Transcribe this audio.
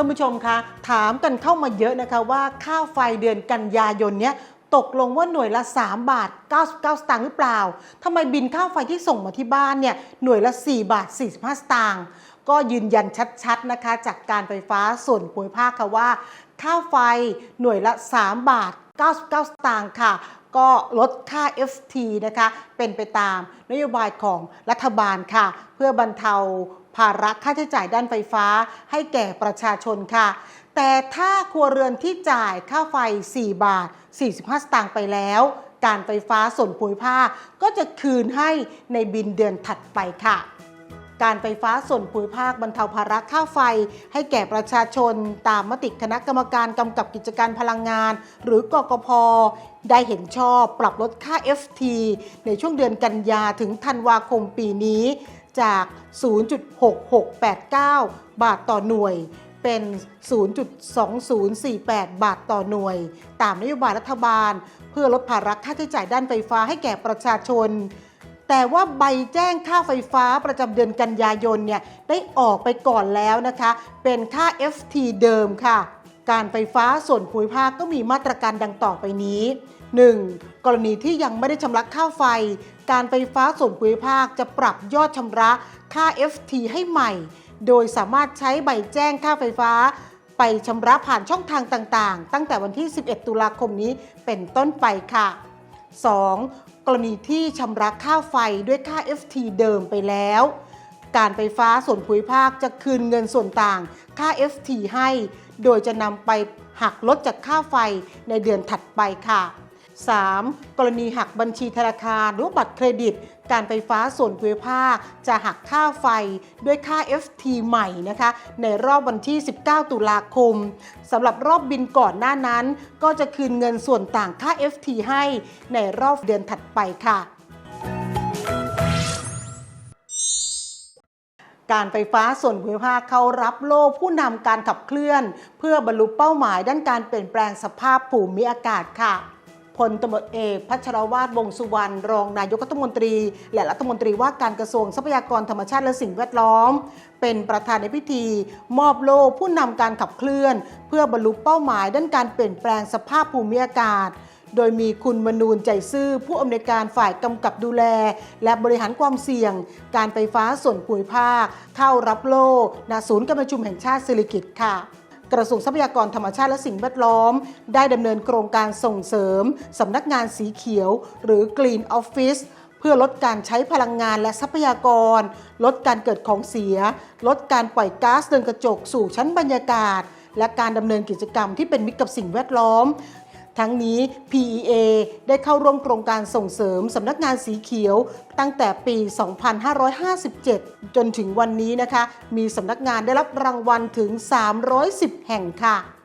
ท่านผู้ชมคะถามกันเข้ามาเยอะนะคะว่าค่าไฟเดือนกันยายนเนี้ยตกลงว่าหน่วยละ 3 บาท 99 สตางค์หรือเปล่าทำไมบินค่าไฟที่ส่งมาที่บ้านเนี่ยหน่วยละ 4 บาท 45 สตางค์ก็ยืนยันชัดๆนะคะ จากการไฟฟ้าส่วนภูมิภาคค่ะว่า ค่าไฟหน่วยละ 3 บาท 99 สตางค์ค่ะ ก็ลดค่า FT นะคะ เป็นไปตามนโยบายของรัฐบาลค่ะ เพื่อบรรเทา ภาระค่าใช้จ่ายด้านไฟฟ้าให้แก่ประชาชนค่ะ แต่ถ้าครัวเรือนที่จ่ายค่าไฟ 4 บาท 45 สตางค์ไปแล้ว การไฟฟ้าส่วนภูมิภาคก็จะคืนให้ในบินเดือนถัดไปค่ะการไฟฟ้าส่วนภูมิภาคบรรเทาภาระค่าไฟ ให้แก่ประชาชนตามมติคณะกรรมการกำกับกิจการพลังงาน หรือกกพได้เห็นชอบปรับลดค่า FT ในช่วงเดือนกันยาถึงธันวาคมปีนี้ จาก 0.6689 บาทต่อหน่วย เป็น 0.2048 บาทต่อหน่วย ตามนโยบายรัฐบาล เพื่อลดภาระค่าใช้จ่ายด้านไฟฟ้าให้แก่ประชาชน แต่ว่าใบแจ้งค่าไฟฟ้าประจำเดือนกันยายนเนี่ยได้ออกไปก่อนแล้วนะคะ เป็นค่า FT เดิมค่ะการไฟฟ้าส่วนภูมิภาคก็มีมาตรการดังต่อไปนี้ 1. กรณีที่ยังไม่ได้ชำระค่าไฟ การไฟฟ้าส่วนภูมิภาคจะปรับยอดชำระค่า FT ให้ใหม่ โดยสามารถใช้ใบแจ้งค่าไฟฟ้า ไปชำระผ่านช่องทางต่างๆ ตั้งแต่วันที่ 11 ตุลาคมนี้เป็นต้นไปค่ะ 2. กรณีที่ชำระค่าไฟด้วยค่า FT เดิมไปแล้ว การไฟฟ้าส่วนภูมิภาคจะคืนเงินส่วนต่างค่า FT ให้ โดยจะนำไปหักลดจากค่าไฟในเดือนถัดไปค่ะ 3. กรณีหักบัญชีธนาคารหรือบัตรเครดิต การไฟฟ้าส่วนภูมิภาคจะหักค่าไฟด้วยค่า FT ใหม่นะคะในรอบวันที่ 19 ตุลาคมสำหรับรอบบินก่อนหน้านั้น ก็จะคืนเงินส่วนต่างค่า FT ให้ในรอบเดือนถัดไปค่ะการไฟฟ้าส่วนภูมิภาคเขารับโล่ผู้นำการขับเคลื่อน เพื่อบรรลุเป้าหมายด้านการเปลี่ยนแปลงสภาพภูมิอากาศค่ะ พลตำรวจเอกพัชรวาทวงสุวรรณรองนายกรัฐมนตรี และรัฐมนตรีว่าการกระทรวงทรัพยากรธรรมชาติและสิ่งแวดล้อม เป็นประธานในพิธี มอบโล่ผู้นำการขับเคลื่อน เพื่อบรรลุเป้าหมายด้านการเปลี่ยนแปลงสภาพภูมิอากาศโดยมีคุณมนูนใจซื่อ ผู้อำนวยการฝ่ายกำกับดูแล และบริหารความเสี่ยง การไฟฟ้าส่วนภูมิภาค เข้ารับโล่ณศูนย์การประชุมแห่งชาติสิริกิติ์ค่ะ กระทรวงทรัพยากรธรรมชาติและสิ่งแวดล้อม ได้ดำเนินโครงการส่งเสริมสำนักงานสีเขียว หรือ Green Office เพื่อลดการใช้พลังงานและทรัพยากร ลดการเกิดของเสีย ลดการปล่อยก๊าซเรือนกระจกสู่ชั้นบรรยากาศ และการดำเนินกิจกรรมที่เป็นมิตรกับสิ่งแวดล้อม ทั้งนี้ PEA ได้เข้าร่วมโครงการส่งเสริมสำนักงานสีเขียว ตั้งแต่ปี 2557 จนถึงวันนี้นะคะ มีสำนักงานได้รับรางวัลถึง 310 แห่งค่ะ